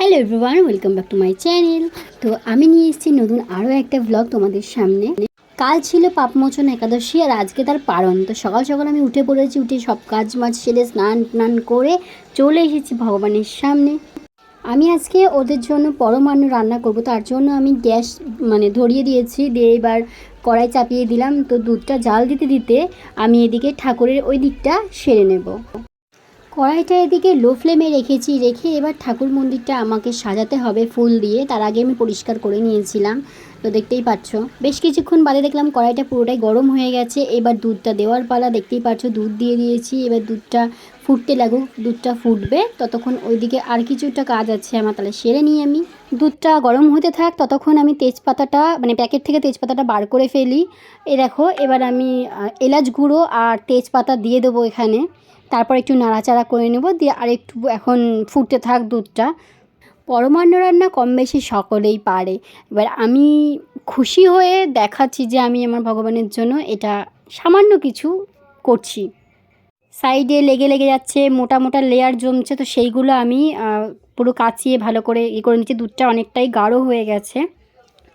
Hello everyone welcome back to my channel তো আমি নিয়ে এসেছি নতুন আরও একটা ব্লগ তোমাদের সামনে। কাল ছিল পাপমোচন একাদশী আর আজকে তার পারণ। তো সকাল সকাল আমি উঠে পড়েছি, উঠে সব কাজ মাজ সেরে স্নান টান করে চলে এসেছি ভগবানের সামনে। আমি আজকে ওদের জন্য পরমান্ন রান্না করব, তার জন্য আমি গ্যাস মানে ধরিয়ে দিয়েছি, দিয়ে এবার কড়াই চাপিয়ে দিলাম। তো দুধটা জাল দিতে দিতে আমি এদিকে ঠাকুরের ওই দিকটা সেরে নেব। কড়াইটা এদিকে লো ফ্লেমে রেখেছি, রেখে এবার ঠাকুর মন্দিরটা আমাকে সাজাতে হবে ফুল দিয়ে। তার আগে আমি পরিষ্কার করে নিয়েছিলাম, তো দেখতেই পাচ্ছ। বেশ কিছুক্ষণ বাদে দেখলাম কড়াইটা পুরোটাই গরম হয়ে গেছে। এবার দুধটা দেওয়ার পালা, দেখতেই পাচ্ছ দুধ দিয়ে দিয়েছি। এবার দুধটা ফুটতে লাগুক, দুধটা ফুটবে। ততক্ষণ ওইদিকে আর কিছুটা কাজ আছে আমার, তাহলে সেরে নিই আমি। দুধটা গরম হতে থাক, ততক্ষণ আমি তেজপাতাটা মানে প্যাকেট থেকে তেজপাতাটা বার করে ফেলি। এ দেখো, এবার আমি এলাচ গুঁড়ো আর তেজপাতা দিয়ে দেবো এখানে। তারপর একটু নাড়াচাড়া করে নেব, দিয়ে আর একটু এখন ফুটতে থাক দুধটা। পরমান্ন রান্না কম বেশি সকলেই পারে। এবার আমি খুশি হয়ে দেখাচ্ছি যে আমি আমার ভগবানের জন্য এটা সামান্য কিছু করছি। সাইডে লেগে লেগে যাচ্ছে, মোটা মোটা লেয়ার জমছে, তো সেইগুলো আমি পুরো কাচিয়ে ভালো করে ই করে নিচ্ছি। দুধটা অনেকটাই গাঢ় হয়ে গেছে।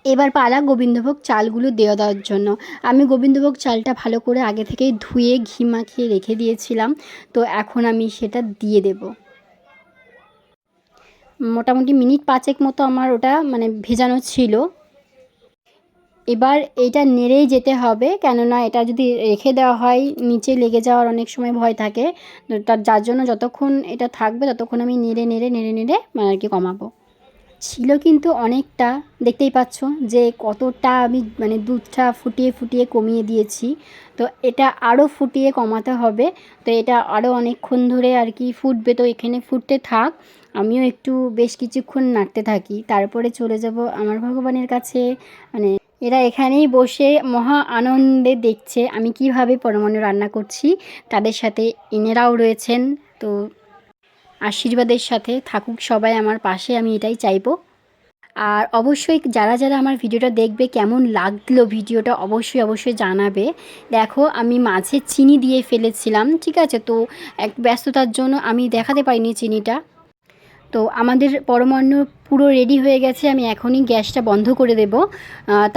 এবার পালা গোবিন্দভোগ চালগুলো দেওয়া দেওয়ার জন্য। আমি গোবিন্দভোগ চালটা ভালো করে আগে থেকেই ধুয়ে, ঘি মাখিয়ে রেখে দিয়েছিলাম। তো এখন আমি সেটা দিয়ে দেব। মোটামুটি মিনিট পাঁচেক মতো আমার ওটা মানে ভেজানো ছিল। এবার এটা নেড়েই যেতে হবে, কেননা এটা যদি রেখে দেওয়া হয়, নিচে লেগে যাওয়ার অনেক সময় ভয় থাকে। তার, যার জন্য যতক্ষণ এটা থাকবে, ততক্ষণ আমি নেড়ে নেড়ে নেড়ে নেড়ে মানে আর কি কমাবো। ছিল কিন্তু অনেকটা, দেখতেই পাচ্ছ যে কতটা আমি মানে দুধটা ফুটিয়ে ফুটিয়ে কমিয়ে দিয়েছি। তো এটা আরও ফুটিয়ে কমাতে হবে। তো এটা আরও অনেকক্ষণ ধরে আর কি ফুটবে। তো এখানে ফুটতে থাক, আমিও একটু বেশ কিছুক্ষণ নাড়তে থাকি। তারপরে চলে যাব আমার ভগবানের কাছে। মানে এরা এখানেই বসে মহা আনন্দে দেখছে আমি কীভাবে পরমাণু রান্না করছি। তাদের সাথে ইনেরাও রয়েছেন। তো আশীর্বাদের সাথে থাকুক সবাই আমার পাশে, আমি এটাই চাইব। আর অবশ্যই যারা যারা আমার ভিডিওটা দেখবে, কেমন লাগল ভিডিওটা অবশ্যই অবশ্যই জানাবে। দেখো, আমি মাঝে চিনি দিয়ে ফেলেছিলাম, ঠিক আছে? তো এক ব্যস্ততার জন্য আমি দেখাতে পারিনি চিনিটা। তো আমাদের পরমান্ন পুরো রেডি হয়ে গেছে, আমি এখনই গ্যাসটা বন্ধ করে দেব।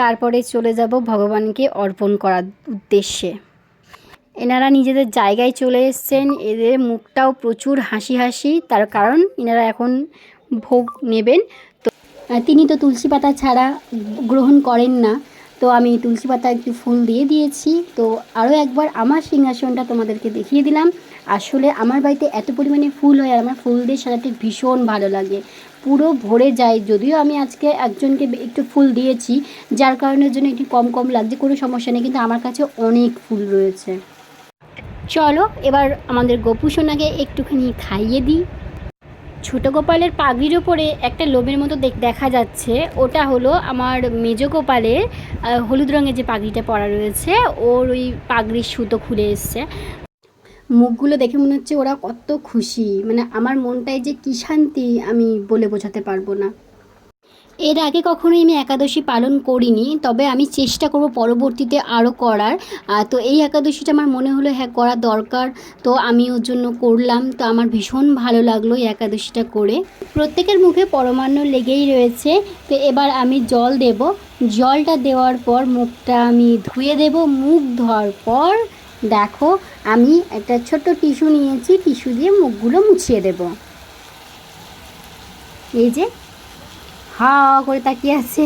তারপরে চলে যাব ভগবানকে অর্পণ করার উদ্দেশ্যে। এনারা নিজেদের জায়গায় চলে এসছেন। এদের মুখটাও প্রচুর হাসি হাসি তার কারণ এনারা এখন ভোগ নেবেন। তো তিনি তো তুলসী পাতা ছাড়া গ্রহণ করেন না। তো আমি তুলসী পাতা একটু ফুল দিয়ে দিয়েছি। তো আরও একবার আমার সিংহাসনটা তোমাদেরকে দেখিয়ে দিলাম। আসলে আমার বাড়িতে এত পরিমাণে ফুল হয় আর আমার ফুল দিয়ে সাজাতে ভীষণ ভালো লাগে। পুরো ভরে যায়। যদিও আমি আজকে একজনকে একটু ফুল দিয়েছি, যার কারণের জন্য একটু কম কম লাগছে, কোনো সমস্যা নেই। কিন্তু আমার কাছে অনেক ফুল রয়েছে। চলো, এবার আমাদের গোপু সোনাকে একটুখানি খাইয়ে দিই। ছোটো গোপালের পাগড়ির ওপরে একটা লোমের মতো দেখা যাচ্ছে। ওটা হলো আমার মেজ গোপালের হলুদ রঙের যে পাগড়িটা পরা রয়েছে, ওর ওই পাগড়ির সুতো খুলে এসছে। মুখগুলো দেখে মনে হচ্ছে ওরা কত খুশি। মানে আমার মনটায় যে কী শান্তি আমি বলে বোঝাতে পারব না। এর আগে কখনোই আমি একাদশী পালন করিনি, তবে আমি চেষ্টা করব পরবর্তীতে আরও করার। তো এই একাদশীটা আমার মনে হলো হ্যাঁ করা দরকার। তো আমি ওর জন্য করলাম। তো আমার ভীষণ ভালো লাগল এই একাদশীটা করে। প্রত্যেকের মুখে পরমান্ন লেগেই রয়েছে। তো এবার আমি জল দেব। জলটা দেওয়ার পর মুখটা আমি ধুয়ে দেব। মুখ ধোয়ার পর দেখো, আমি একটা ছোট্ট টিস্যু নিয়েছি। টিস্যু দিয়ে মুখগুলো মুছিয়ে দেব। এই যে হা করে তাকিয়ে আছে।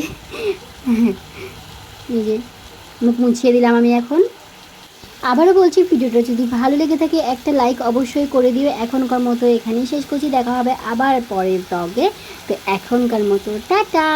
এই যে, মুখ মুছিয়ে দিলাম আমি এখন। আবারও বলছি, ভিডিওটা যদি ভালো লেগে থাকে, একটা লাইক অবশ্যই করে দিও। এখনকার মতো এখানেই শেষ করছি। দেখা হবে আবার পরের ব্লগে তো এখনকার মতো, টাটা!